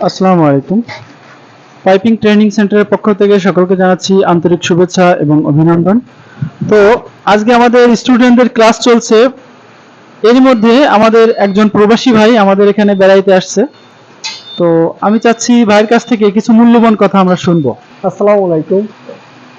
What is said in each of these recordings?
আসসালামু আলাইকুম। Piping training সেন্টারের পক্ষ থেকে সকলকে জানাচ্ছি আন্তরিক শুভেচ্ছা এবং অভিনন্দন। তো, আজকে আমাদের স্টুডেন্টদের ক্লাস চলছে। এর মধ্যে আমাদের একজন প্রবাসী ভাই আমাদের এখানে বেড়াইতে আসছে। তো, আমি চাচ্ছি ভাইয়ের কাছ থেকে কিছু মূল্যবান কথা আমরা শুনব। আসসালামু আলাইকুম।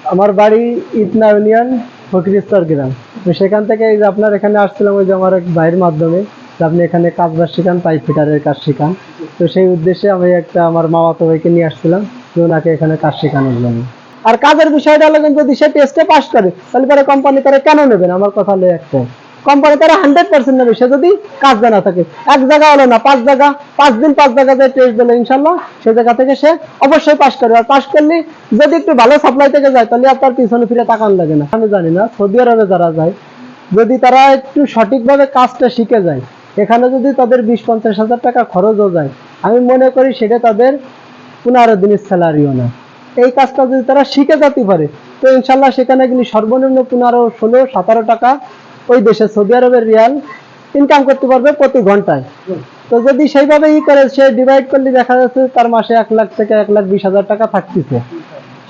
আমার বাড়ি ইতনা ইউনিয়ন ফকিরস্তর গ্রাম। তো সেখান থেকে এই যে আপনার এখানে আসছিলাম, ওই যে আমার এক ভাইয়ের মাধ্যমে। যে আপনি এখানে কাজ বাজ শেখান, পাইপ ফিটারের কাজ শেখান। তো সেই উদ্দেশ্যে আমি একটা আমার মামাতো ভাইকে নিয়ে আসছিলাম, যে ওনাকে এখানে কাজ শেখানোর জন্য। আর কাজের বিষয়টা হলো কিন্তু যদি সে টেস্টে পাস করে, তাহলে পরে কোম্পানি তারা কেন নেবেন আমার কথা হলো একটাই কোম্পানি তারা হান্ড্রেড পার্সেন্ট নেবে, সে যদি কাজ জানা থাকে। এক জায়গা হলো না, পাঁচ জায়গা, পাঁচ দিন পাঁচ জায়গাতে টেস্ট দিলে ইনশাল্লাহ সেই জায়গা থেকে সে অবশ্যই পাস করবে আর পাস করলে যদি একটু ভালো সাপ্লাই থেকে যায়, তাহলে আর তার পিছনে ফিরে তাকান লাগে না। আমি জানি না, সৌদি আরবে যারা যায়, যদি তারা একটু সঠিকভাবে কাজটা শিখে যায় এখানে যদি তাদের বিশ পঞ্চাশ হাজার টাকা খরচও যায়, আমি মনে করি সেটা তাদের পনেরো দিনের স্যালারিও না। এই কাজটা যদি তারা শিখে যেতে পারে, তো ইনশাল্লাহ সেখানে গেলে সর্বনিম্ন পনেরো, ষোলো, সতেরো টাকা ওই দেশে সৌদি আরবের রিয়াল ইনকাম করতে পারবে প্রতি ঘন্টায়। তো যদি সেইভাবে ই করে, সে ডিভাইড করলে দেখা যাচ্ছে তার মাসে এক লাখ থেকে এক লাখ বিশ হাজার টাকা থাকতেছে।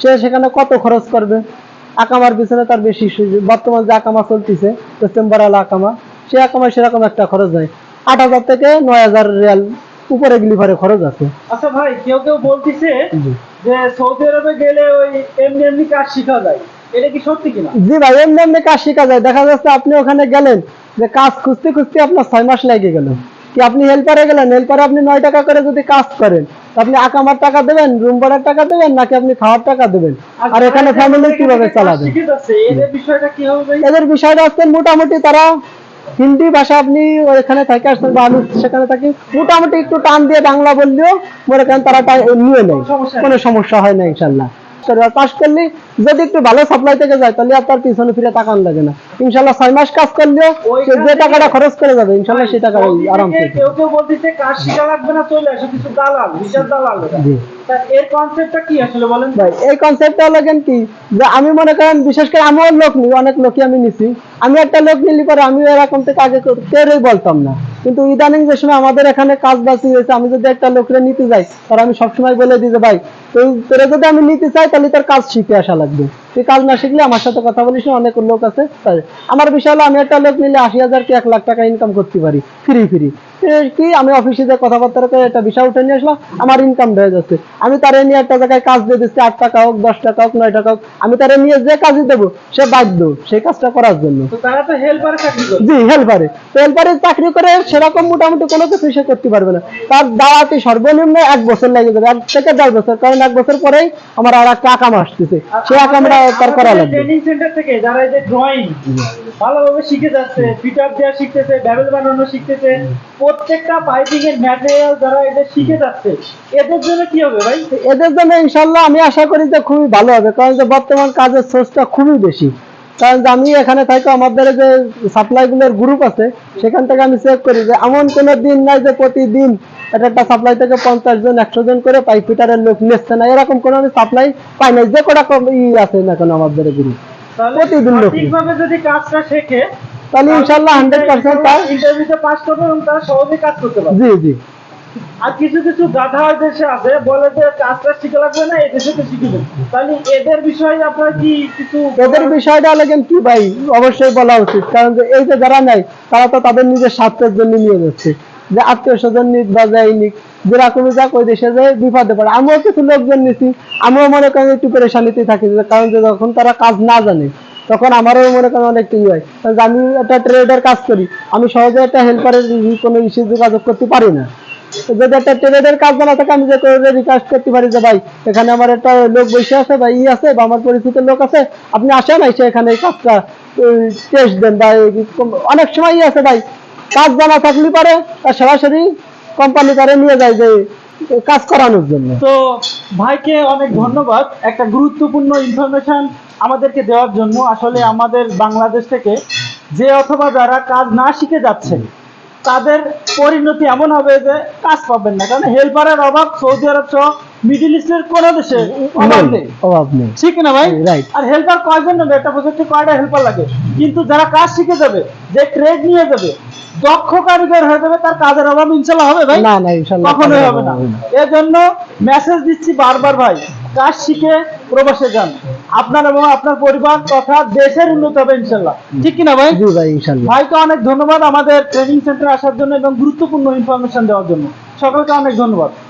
সে সেখানে কত খরচ করবে? আকামার পিছনে তার বেশি বর্তমান যে আকামা চলতেছে আলা আকামা সে আকামায় সেরকম একটা খরচ হয়। আট হাজার থেকে নয় হাজার রিয়াল উপরে গিলিভারে খরচ আছে। আচ্ছা ভাই কেউ কেউ বলতিছে যে সৌদি আরবে গেলে ওই এমনি এমনি কাজ শেখা যায়। এটা কি সত্যি কিনা? জি ভাই এমনি এমনি কাজ শেখা যায়। দেখা যাচ্ছে আপনি ওখানে গেলেন যে কাজ খুঁজতে খুঁজতে আপনার ছয় মাস লেগে গেল। কি আপনি হেল্পারে গেলেন? হেল্পারে আপনি নয় টাকা করে যদি কাজ করেন আপনি আকামার টাকা দেবেন রুম ভাড়ার টাকা দেবেন নাকি আপনি খাওয়ার টাকা দেবেন? আর এখানে ফ্যামিলি কীভাবে চালাবেন? এদের বিষয়টা কি হবে? এদের বিষয়টা হচ্ছে মোটামুটি তারা হিন্দি ভাষা আপনি এখানে থাকে আসছেন বা আমি সেখানে থাকি। মোটামুটি একটু টান দিয়ে বাংলা বললেও মনে করেন তারা নিয়ে নেয়। কোনো সমস্যা হয় না ইনশাল্লাহ। পাশ করলে? যদি একটু ভালো সাপ্লাই থেকে যায় তাহলে আর তার পিছনে ফিরে তাকান লাগে না। ইনশাল্লাহ ছয় মাস কাজ করলেও সে যে টাকাটা খরচ করে যাবে ইনশাল্লাহ সেই টাকা আরাম কেউ কেউ বলতেছে কাজ শিখা লাগবে না চলে আসে কিছু দালাল বিশাল দালাল জি। এর কনসেপ্টটা কি আসলে বলেন? ভাই এই কনসেপ্টটা হলো কেন কি যে আমি মনে করেন বিশেষ করে আমিও লোক নিই অনেক লোকই আমি নিছি। আমি একটা লোক নিলি পরে আমি এরকম থেকে আগে কেউই বলতাম না। কিন্তু ইদানিং যে সময় আমাদের এখানে কাজ বাসি হয়েছে আমি যদি একটা লোকরে নিতে যাই তার আমি সবসময় বলে দিই যে ভাই তোরে যদি আমি নিতে চাই তাহলে তার কাজ শিখে আসা লাগবে তুই কাজ না শিখলে আমার সাথে কথা বলিস না অনেক লোক আছে। আমার বিষয় হলো আমি একটা লোক নিলে আশি হাজার কি এক লাখ টাকা ইনকাম করতে পারি ফ্রি ফ্রি কি? আমি অফিসে যে কথাবার্তা করে একটা বিষয় উঠে নিয়ে আসলাম আমার ইনকাম হয়ে যাচ্ছে। আমি তারে নিয়ে একটা জায়গায় কাজ দিয়ে দিচ্ছি আট টাকা হোক দশ টাকা হোক নয় টাকা হোক আমি তারে নিয়ে যে কাজই দেবো সে বাধ্য সেই কাজটা করার জন্য। জি হেল্পারে তো হেল্পারে চাকরি করে সেরকম মোটামুটি কোনো কিছু সে করতে পারবে না। তার দাঁড়াতে সর্বনিম্ন এক বছর লেগে যাবে এক থেকে দেড় বছর। কারণ এক বছর পরেই আমার আর একটা আকাম আসতেছে। সেই আকামটা করা লাগবে। ট্রেনিং সেন্টার থেকে যারা এই যে ড্রয়িং ভালোভাবে শিখে যাচ্ছে ফিটার দেওয়া শিখতেছে ব্যাবেল বানানো শিখতেছে প্রত্যেকটা পাইপিং এর ম্যাটেরিয়াল যারা এদের শিখে যাচ্ছে এদের জন্য কি হবে ভাই? এদের জন্য ইনশাল্লাহ আমি আশা করি যে খুবই ভালো হবে কারণ যে বর্তমান কাজের সোর্সটা খুবই বেশি। কারণ যে আমি এখানে থাকি আমাদের যে সাপ্লাই গুলোর গ্রুপ আছে সেখান থেকে আমি চেক করি যে এমন কোনো দিন নাই যে প্রতিদিন একটা একটা সাপ্লাই থেকে পঞ্চাশ জন একশো জন করে পাইপ ফিটারের লোক নিচ্ছে না। এরকম কোনো আমি সাপ্লাই পাই নাই। যে কটা ই আছে না কেন আমাদের গ্রুপ প্রতিদিন লোক যদি কাজটা শেখে তাহলে ইনশাল্লাহ হান্ড্রেড পার্সেন্ট তার ইন্টারভিউতে পাস করবে এবং তারা সহজে কাজ করতে পারবে। জি জি। আর কিছু কিছু গাধা দেশে আছে বলে যে কাজটা শিখে লাগবে না এই দেশে তো শিখবে তাহলে এদের বিষয়ে আপনার কি কিছু এদের বিষয়টা লাগেন কি ভাই? অবশ্যই বলা উচিত। কারণ যে এই যে যারা নাই তারা তো তাদের নিজের স্বার্থের জন্য নিয়ে যাচ্ছে। যে আত্মীয় স্বজন নিক বা যাই নিক যেরকমই যাক ওই দেশে যায় বিপদে পড়ে। আমিও কিছু লোকজন নিছি, আমিও মনে করেন একটু পেরেশানিতে থাকি কারণ যে যখন তারা কাজ না জানে, তখন আমারও মনে করেন অনেক ই হয়। কারণ আমি একটা ট্রেডের কাজ করি, আমি সহজে একটা হেল্পারের কোনো ইস্যু যোগাযোগ করতে পারি না। যদি একটা ট্রেডের কাজ জানা থাকে, আমি যে করে রিকোয়েস্ট করতে পারি যে, ভাই, এখানে আমার একটা লোক বসে আছে বা ই আছে বা আমার পরিচিত লোক আছে, আপনি আসেন, এসে এখানে এই কাজটা টেস্ট দেন বা অনেক সময় ই আছে, ভাই কাজ জানা থাকলে পারে তার সরাসরি কোম্পানি তারে নিয়ে যায় যে কাজ করানোর জন্য। তো ভাইকে অনেক ধন্যবাদ। একটা গুরুত্বপূর্ণ ইনফরমেশন আমাদেরকে দেওয়ার জন্য। আসলে আমাদের বাংলাদেশ থেকে যে অথবা যারা কাজ না শিখে যাচ্ছেন তাদের পরিণতি এমন হবে যে কাজ পাবেন না। কারণ হেল্পারের অভাব সৌদি আরব সহ মিডিল ইস্টের কোন দেশে অভাব নেই অভাব নেই। ঠিক না ভাই? Right. আর হেল্পার কয়জন নেবে? একটা প্রজেক্টে কয়টা হেল্পার লাগে? কিন্তু যারা কাজ শিখে যাবে যে ট্রেড নিয়ে যাবে দক্ষ কারিগর হয়ে যাবে তার কাজের অভাব ইনশাল্লাহ হবে ভাই। না না ইনশাল্লাহ কখনোই হবে না এজন্য মেসেজ দিচ্ছি বারবার ভাই কাজ শিখে প্রবাসে যান। আপনার এবং আপনার পরিবার তথা দেশের উন্নত হবে ইনশাল্লাহ। ঠিক কিনা ভাই? জি ভাই ইনশাল্লাহ। ভাইকে অনেক ধন্যবাদ আমাদের ট্রেনিং সেন্টারে আসার জন্য এবং গুরুত্বপূর্ণ ইনফরমেশন দেওয়ার জন্য। সকলকে অনেক ধন্যবাদ।